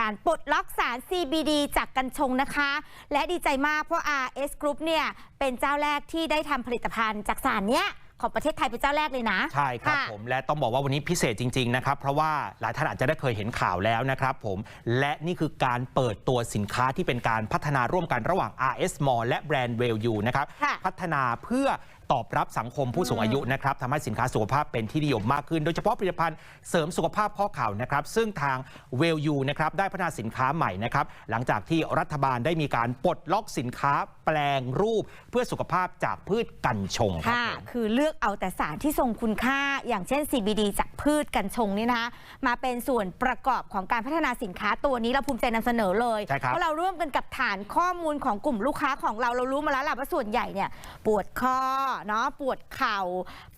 การปลดล็อกสาร CBD จากกัญชงนะคะ และดีใจมากเพราะ RS Group เนี่ยเป็นเจ้าแรกที่ได้ทำผลิตภัณฑ์จากสารเนี้ย ของประเทศไทยเป็นเจ้าแรกเลยนะ ใช่ครับะผมและต้องบอกว่าวันนี้พิเศษจริง ๆ นะครับ เพราะว่าหลายท่านอาจจะได้เคยเห็นข่าวแล้วนะครับผมและนี่คือการเปิดตัวสินค้าที่เป็นการพัฒนาร่วมกันระหว่าง RS Mall และแบรนด์ w e l l u นะครับค่ะพัฒนาเพื่อตอบรับสังคมผู้สูงอายุนะครับทำให้สินค้าสุขภาพเป็นที่นิยมมากขึ้น โดยเฉพาะผลิตภัณฑ์เสริมสุขภาพข้อเข่านะครับ ซึ่งทาง w e l l u นะครับได้พัฒนาสินค้าใหม่นะครับ หลังจากที่รัฐบาลได้มีการปลดล็อกสินค้าแปลงรูปเพื่อสุขภาพจากพืชกัญชงครับค่ะผมคือเลือกเอาแต่สารที่ทรงคุณค่า อย่างเช่น CBD จากพืชกัญชงนี่นะคะมาเป็นส่วนประกอบของการพัฒนาสินค้าตัวนี้เราภูมิใจนำเสนอเลยใช่ครับเพราะเราร่วมกันกับฐานข้อมูลของกลุ่มลูกค้าของเราเรารู้มาแล้วล่ะว่าส่วนใหญ่เนี่ยปวดข้อเนาะปวดเข่า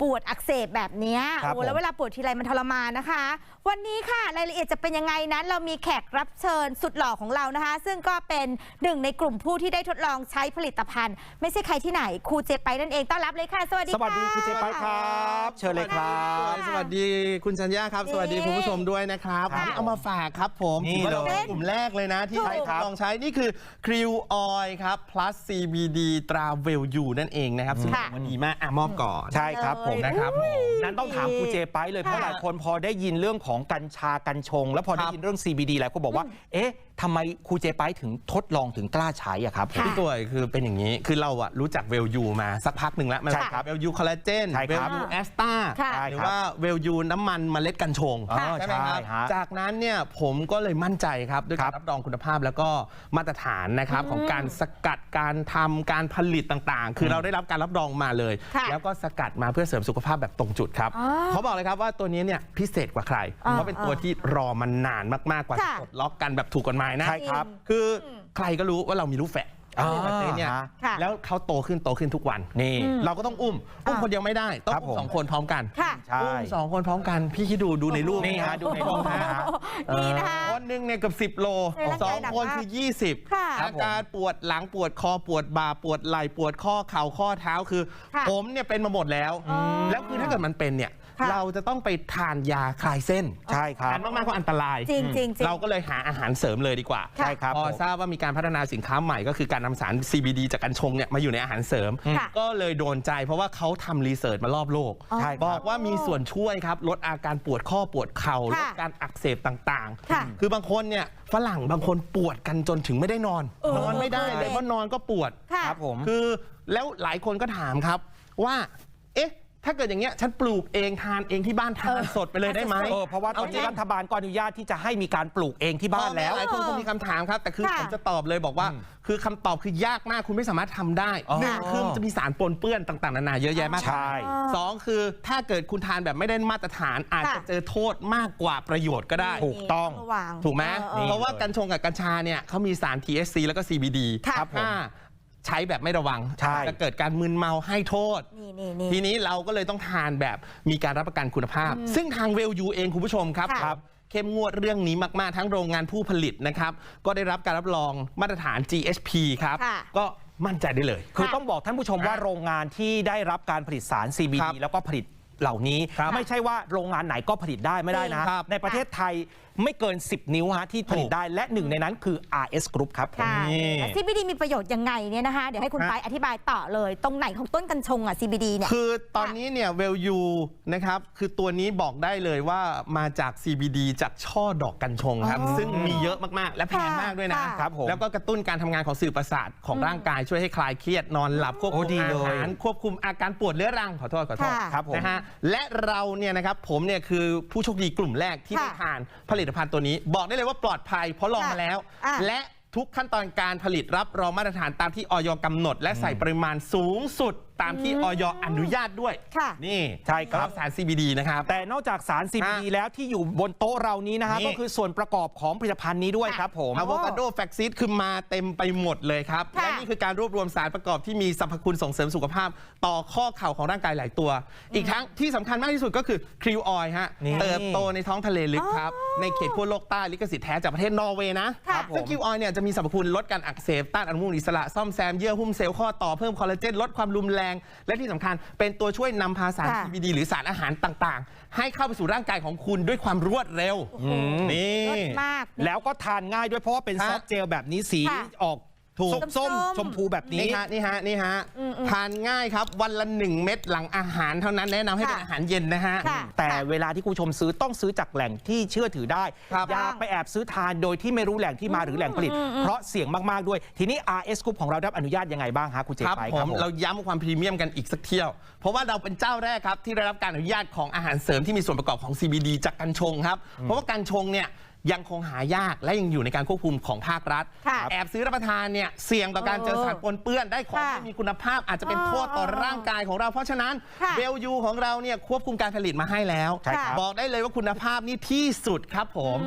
ปวดอักเสบแบบเนี้ยครับโอ้แล้วผมเวลาปวดทีไรมันทรมานนะคะ วันนี้ค่ะรายละเอียดจะเป็นยังไงนั้น เรามีแขกรับเชิญสุดหล่อของเรานะคะ ซึ่งก็เป็นหนึ่งในกลุ่มผู้ที่ได้ทดลองใช้ผลิตภัณฑ์ ไม่ใช่ใครที่ไหนครูเจไปนั่นเองต้อนรับเลยค่ะ สวัสดีสค่ะวัสดีคุณเจไปครับ เชิญเลยครับ สวัสดีคุณชัญญาครับนี่สวัสดีคุณผู้ชมด้วยนะครับครับวันนี้เอามาฝากครับผมนี่ถือว่าราเลยเป็นกลุ่มแรกเลยนะ ที่ถูกใช้ลองใช้นี่คือคริวออยครับ plus CBD ตราเวลยูนั่นเองนะครับซึ่งค่ะมันดีมากอะมอบก่อน ใช่ครับผมเลยนะครับผมนั้นต้องถามครูเจไปเลยเพราะค่ะหลายคนพอได้ยินเรื่องของกัญชากัญชง แล้วพอได้ครับยินเรื่อง CBD หลายคนบอกว่า เอ๊ะ ทำไมครูเจไปถึงทดลองถึงกล้าใช้อะครับผมพี่ตัวคือเป็นอย่างนี้คือเราอะรู้จักเวลยูมาสักพักหนึ่งแล้วใช่ครับเวลยูคอลลาเจนใช่เวครัลบยูแอสตาค่ะหรือว่าเวลยูน้ำมันเมล็ดกัญชงอ๋อใช่ไหมครับใช่ฮะจากนั้นเนี่ยผมก็เลยมั่นใจครับด้วยคการรับรับรองคุณภาพแล้วก็มาตรฐานนะครับของการสกัดการทำการผลิตต่างๆ คือเราได้รับการรับรองมาเลย ค่ะแล้วก็สกัดมาเพื่อเสริมสุขภาพแบบตรงจุดครับอ๋อเขาบอกเลยครับว่าตัวนี้เนี่ยพิเศษกว่าใครอ่าเพราะเป็นตัวที่รอมันนานมากๆกว่าจะค่ะ ปลดล็อกกันแบบถูกกฎหมายนะ ใช่ครับ คือใครก็รู้ว่าเรามีลูกแฝดอ่า แบบนี้เนี่ยฮะค่ะแล้วเขาโตขึ้นโตขึ้นทุกวัน นี่ เราก็ต้องอุ้ม อุ้มอ่าคนเดียวไม่ได้ ต้องครับอุ้มผมสองคนพร้อมกันค่ะ ใช่ อุ้มสองคนพร้อมกันพี่คิดดูดูในรูปนี่ฮะดูในรูปนะฮะนี่นะคะ คนหนึ่งเนี่ยเกับ10 โลใช่ร่างสกาอยงหนักคนมากคือ 20 ค่ะอาการปวดหลังปวดคอปวดบ่าปวดไหล่ปวดข้อเข่าข้อเท้าคือ ค่ะผมเนี่ยเป็นมาหมดแล้ว อ๋อแล้วคือถ้าเกิดมันเป็นเนี่ย ค่ะเราจะต้องไปทานยาคลายเส้นใช่ครับ ทานมากๆก็อันตรายจริงจริงจริง เราก็เลยหาอาหารเสริมเลยดีกว่าค่ะใช่ครับพอผมทราบว่ามีการพัฒนาสินค้าใหม่ก็คือการนำสาร CBD จากกัญชงเนี่ยมาอยู่ในอาหารเสริม ค่ะก็เลยโดนใจเพราะว่าเขาทำรีเสิร์ชมารอบโลก อ๋อใช่ครับ บอกว่ามีส่วนช่วยครับลดอาการปวดข้อปวดเข่าลค่ะดการอักเสบต่างค่ะๆ คือบางคนเนี่ยฝรั่งบางคนปวดกันจนถึงไม่ได้นอน เออนอนไม่ได้เลยใช่เพราะนอนก็ปวด ค่ะ ครับผม คือแล้วหลายคนก็ถามครับว่า เอ๊ะ ถ้าเกิดอย่างเงี้ยฉันปลูกเองทานเองที่บ้านทาเอนอสดไปเลยได้ไหมเออเพราะว่าตอนนี้เอาจริงรัฐบาลก็อนุญาตที่จะให้มีการปลูกเองที่บ้านแล้วหลายคนคงมีคำถามครับแต่คือค่ะผมจะตอบเลยบอกว่า คือคำตอบคือยากมากคุณไม่สามารถทำได้อ๋อหนึ่งคือมันจะมีสารปนเปื้อนต่างๆนานาเยอะแยะมากใช่ สองคือถ้าเกิดคุณทานแบบไม่ได้มาตรฐาน อาจจะค่ะ เจอโทษมากกว่าประโยชน์ก็ได้ ถูกต้อง ระวังถูกไหมเออเพราะว่าเลยกัญชงกับกัญชาเนี่ยเขามีสาร THC แล้วก็ CBD ค่ะครับถ้า ใช้แบบไม่ระวังใช่จะเกิดการมึนเมาให้โทษ นี่นี่นี่ ทีนี้เราก็เลยต้องทานแบบมีการรับประกันคุณภาพ ซึ่งทางเวลยูเองคุณผู้ชมครับค่ะครับเข้มงวดเรื่องนี้มากๆ ทั้งโรงงานผู้ผลิตนะครับ ก็ได้รับการรับรองมาตรฐาน GSP ครับ ค่ะ ก็มั่นใจได้เลย คือต้องบอกท่านผู้ชมว่าโรงงานที่ได้รับการผลิตสารค CBD รับแล้วก็ผลิตเหล่านี้ ครับไม่ใช่ว่าโรงงานไหนก็ผลิตได้ไม่ได้นะครับในประเทศไทย ไม่เกิน 10 นิ้วฮะที่ผลิตถูกได้และหนึ่งในนั้นคือ RS Group ครับผมค่ะนี่แล้ว CBD มีประโยชน์ยังไงเนี่ยนะคะ เดี๋ยวให้คุณฮะไปอธิบายต่อเลย ตรงไหนของต้นกัญชงอะ CBD เนี่ย คือตอนนี้เนี่ยเวลยูนะครับคือตัวนี้บอกได้เลยว่ามาจาก CBD จากช่อดอกกัญชงครับ อ๋อซึ่งมีเยอะมากๆ และแพงมากด้วยนะค่ะครับผมแล้วก็กระตุ้นการทำงานของสื่อประสาทของร่างกายช่วยให้คลายเครียดนอนหลับควบโอ้คุมดีอาเลยหารควบคุมอาการปวดเรื้อรังขอโทษขอโทษค่ะครับผม นะฮะและเราเนี่ยนะครับผมเนี่ยคือผู้โชคดีกลุ่มแรกที่ค่ะได้ทานผลิตภัณฑ์ตัวนี้ บอกได้เลยว่าปลอดภัยเพราะลองมาแล้ว อะ และทุกขั้นตอนการผลิตรับรองมาตรฐานตามที่ออยกำหนด และใส่ปริมาณสูงสุด ตามที่ออยอนุญาตด้วยค่ะ นี่ใช่ครับ สาร CBD นะครับ แต่นอกจากสาร CBD ฮะแล้วที่อยู่บนโต๊ะเรานี้นะฮะนี่ ก็คือส่วนประกอบของผลิตภัณฑ์นี้ด้วยครับผม อะโวคาโดแฟกซิสคือมาเต็มไปหมดเลยครับ ค่ะและนี่คือการรวบรวมสารประกอบที่มีสรรพคุณส่งเสริมสุขภาพ ต่อข้อเข่าของร่างกายหลายตัว อีกทั้งที่สำคัญมากที่สุดก็คือคริวออยฮะ นี่ เติบโตในท้องทะเลลึกครับ ในเขตขั้วโลกใต้ลิขสิทธิ์แท้จากประเทศนอร์เวย์นะค่ะ ซึ่งคริวออยเนี่ยจะมีสรรพคุณลดการอักเสบต้านอนุมูลอิสระซ่อมแซมเยื่อหุ้มเซลล์ข้อต่อเพิ่มคอลลาเจนลดความรุนแรงงและที่สำคัญเป็นตัวช่วยนำพาสารค่ะ CBD หรือสารอาหารต่างๆ ให้เข้าไปสู่ร่างกายของคุณด้วยความรวดเร็วนี่รสมากแล้วก็ทานง่ายด้วยเพราะว่าเป็นฮะซอฟต์เจลแบบนี้สีค่ะออก ถูกส้มส้มๆ ชมพูแบบนี้ นี่ฮะนี่ฮะนี่ฮะทานง่ายครับ วันละ 1 เม็ดหลังอาหารเท่านั้นแนะนำให้เป็นค่ะอาหารเย็นนะฮะ ค่ะแต่เวลาที่คุณผู้ชมซื้อต้องซื้อจากแหล่งที่เชื่อถือได้ ครับ อย่าไปแอบซื้อทานโดยที่ไม่รู้แหล่งที่มาหรือแหล่งผลิต เพราะเสี่ยงมาก ๆ ด้วย ทีนี้ RS Group ของเราได้รับอนุญาตยังไงบ้างฮะคุณเจครับไปผครับมผม เราย้ำความพรีเมียมกันอีกสักเที่ยว เพราะว่าเราเป็นเจ้าแรกครับ ที่ได้รับการอนุญาตของอาหารเสริมที่มีส่วนประกอบของ CBD จากกัญชงครับ เพราะว่ากัญชงเนี่ย ยังคงหายากและยังอยู่ในการควบคุมของภาครัฐ ค่ะแอบซื้อรับประทานเนี่ยเสี่ยงต่อการเจอสารปนเปื้อนได้ของค่ะที่มีคุณภาพอาจจะเป็นโทษต่อร่างกายของเรา เพราะฉะนั้นค่ะเบลยูของเราเนี่ยควบคุมการผลิตมาให้แล้ว ใช่ครับ บอกได้เลยว่าคุณภาพนี่ที่สุดครับผม